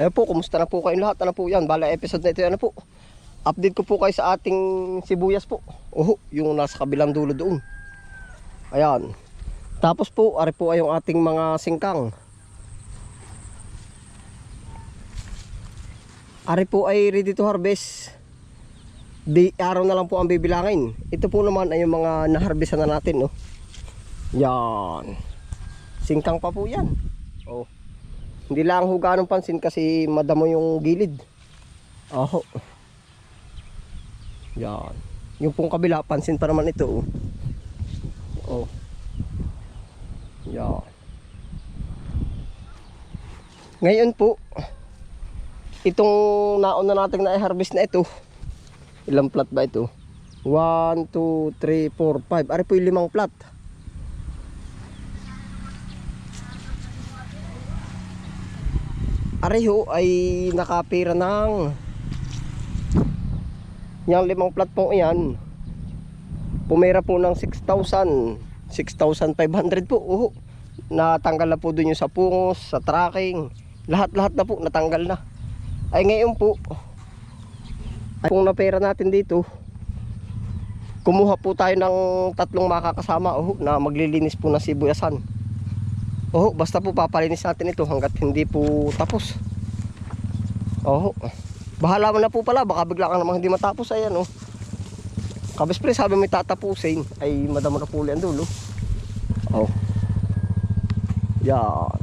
Ayun po, kumusta na po kayong lahat? Ano po yan? Bala episode na ito, ano po? Update ko po kayo sa ating sibuyas po. Oho, yung nasa kabilang dulo doon. Ayan. Tapos po, ari po ay yung ating mga singkang. Ari po ay ready to harvest. Di araw na lang po ang bibilangin. Ito po naman ay yung mga naharvestan na natin, no. Yan. Singkang pa po 'yan. Oh. Hindi lang ho ganong pansin kasi madamo yung gilid. Oho. Yan. Yung pong kabila, pansin pa naman ito. Oh. oh. Yan. Ngayon po, itong nauna nating na-harvest na ito, ilang plat ba ito? 1, 2, 3, 4, 5. Ari po yung limang plat. Areho ay nakapira ng yung limang plat po yan pumira po ng 6,000 6,500 po oh, natanggal na po dun yung sa pungos sa tracking. Lahat lahat na po natanggal na. Ay ngayon po ay kung napera natin dito kumuha po tayo ng tatlong makakasama oh, na maglilinis po ng sibuyasan oh, basta po papalinis natin ito hanggat hindi po tapos. Oh, bahala mo na po pala baka bigla ka namang hindi matapos ayan oh. Kabis pre sabi mo tatapusin ay madamo na puli ang dulo. Oh. Yan.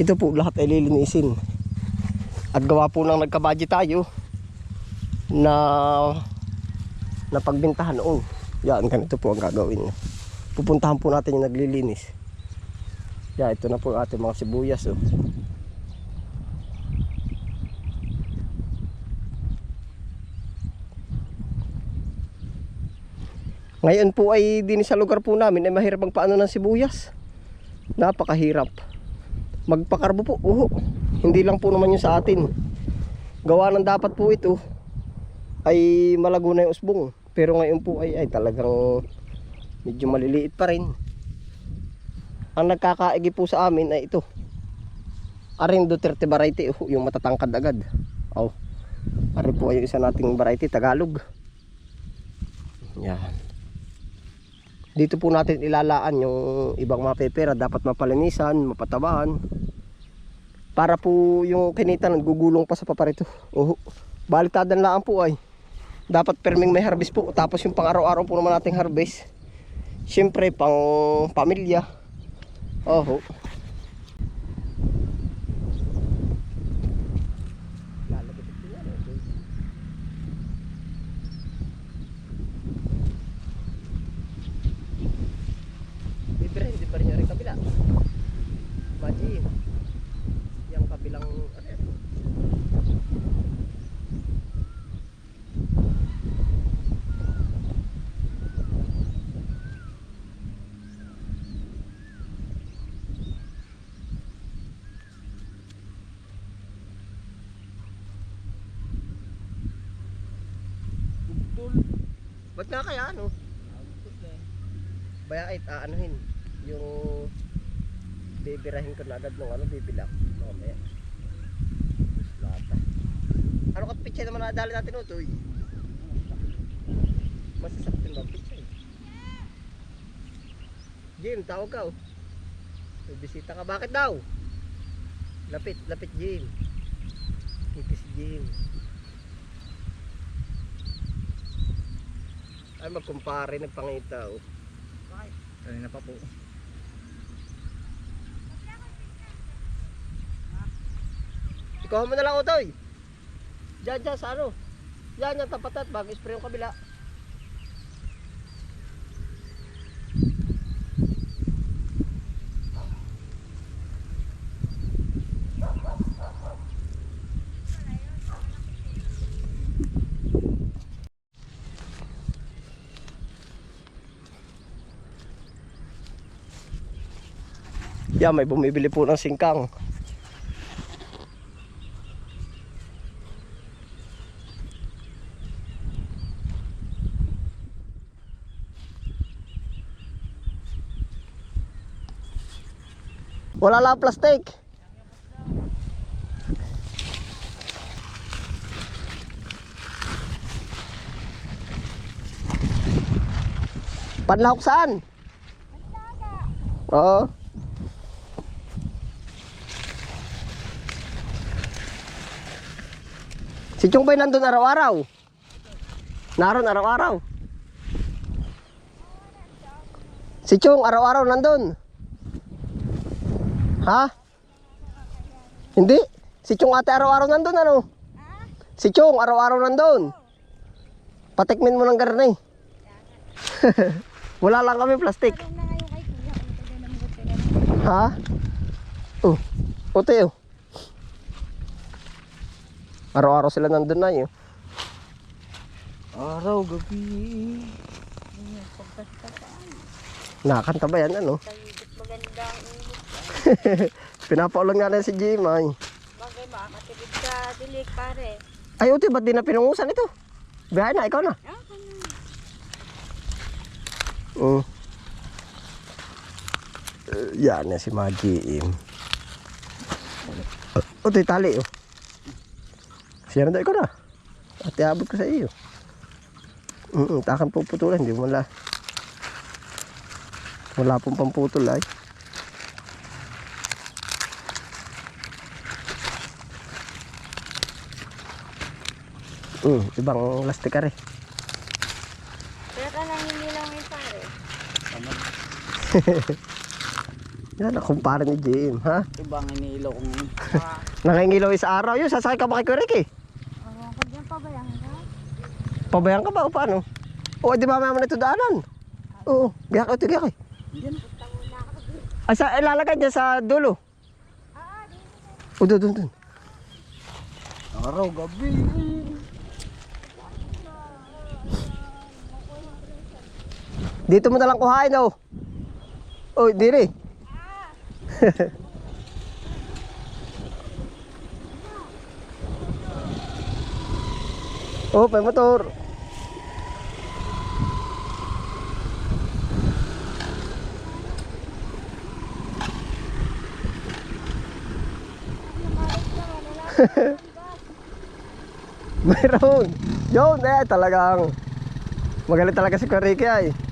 Ito po lahat ay lilinisin. At gawa po nang nagkabadget tayo na na pagbintahan noon yan ganito po ang gagawin pupuntahan po natin yung naglilinis yan ito na po ating mga sibuyas oh. Ngayon po ay din sa lugar po namin ay mahirap ang paano ng sibuyas. Napakahirap. Magpakarbo po. Uho. Hindi lang po naman yung sa atin. Gawa ng dapat po ito ay malago na yung usbong. Pero ngayon po ay, ay talagang medyo maliliit pa rin. Ang nagkakaigi po sa amin ay ito. Aring Duterte variety. Uh, yung matatangkad agad. Oh. Ari po ay isa nating variety Tagalog. Yan dito po natin ilalaan yung ibang mga pepera dapat mapalinisan, mapatabahan para po yung kinita gugulong pa sa paparito oh, balitadan lang po ay dapat perming may harvest po. Tapos yung pang araw-araw po naman nating harvest. Syempre pang pamilya oh Libre, hindi pa rin yung kabila. Maji. Yung kabilang ano yan? Bugtol. Ba't nga kaya ano? Bayait, aanuhin yung bibirahin ko na agad ng ano, bibilak. Mamaya. Lata. Ano ka pitsa naman nadali natin o Toy? Masasaktin ba pitsa eh? Jim, tawag ka oh. May bisita ka. Bakit daw? Lapit, lapit Jim. Ito si Jim. Ay magkumpare nagpangita oh. Kanina pa po. Ikaw mo na lang utoy. Diyan, diyan, sa ano? Yan, yan, tapat at bago spray yung kabila. Yan, may bumibili po ng singkang. Wala lang plastic. Panlahok saan? Oo. Si Chong Boy nandun araw-araw. Naroon araw-araw. Si Chong araw-araw nandun. Ha? Hindi. Si Chong ate araw-araw nandun ano? Si Chong araw-araw nandun. Patikmin mo ng garni. Wala lang kami plastic. Ha? Oh. Ote oh. Araw-araw sila nandun na yun. Araw, gabi. Nakakanta ba yan ano? Tahigit maganda ang init. Pinapaulan nga na si Jimay. Bagay ba? Matipid ka dilig pare. Ay, Ote, ba't di na pinungusan ito? Biyahe na, ikaw na. Mm. Uh, yan na si Maggie. Uh, Ote, tali oh. Siya na ikaw na. At iabot ko sa iyo. Mm, takan puputulan, hindi mo wala. Wala pong pamputol ay. Mm, ibang lastik ka rin. Kaya ka nang hindi lang ngayon pare. Yan, kumpara ni Jim, ha? Iba ang iniilaw ko ngayon. Nangingilaw sa araw yun, sasakay ka ba kay Kurik eh? Ewan ko dyan pabayang ka. Pabayaan ka ba o paano? O, di ba mamaya ito daanan? Oo, biyak ito, biyak eh. Ay, sa, ilalagay dyan sa dulo. O, doon, doon, doon. Araw, gabi. Dito mo nalang kuhain, oh. Oh, diri. oh, may motor. Mayroon. Yun, eh, talagang magaling talaga si Kuya Ricky ay.